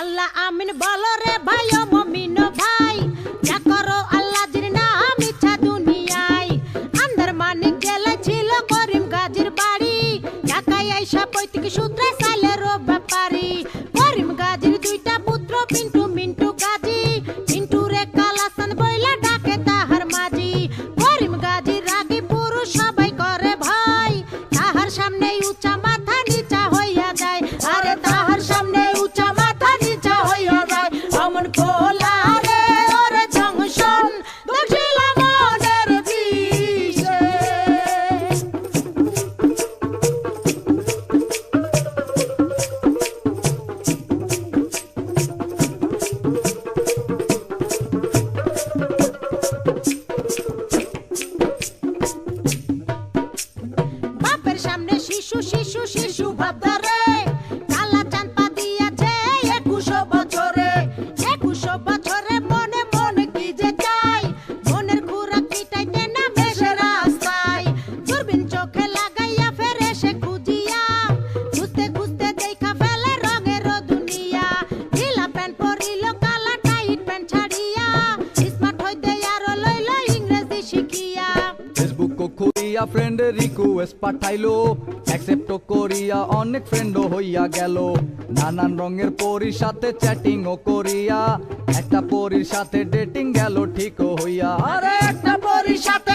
আল্লাহ আমিন বলো রে ভাই ও মমিন ভাই। যা করো Bye-bye. কোরিয়া ফ্রেন্ড রিকোয়েস্ট পাঠাইলো। অ্যাকসেপ্ট করিয়া অনেক ফ্রেন্ডও হইয়া গেল। নানান রঙের পরির সাথে চেটিং ও কোরিয়া। একটা পরির সাথে ডেটিং গেল, ঠিক হইয়া। আরে একটা পরির সাথে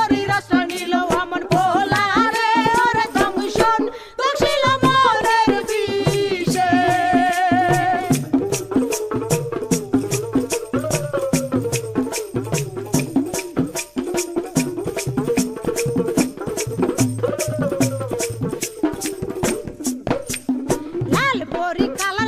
Florica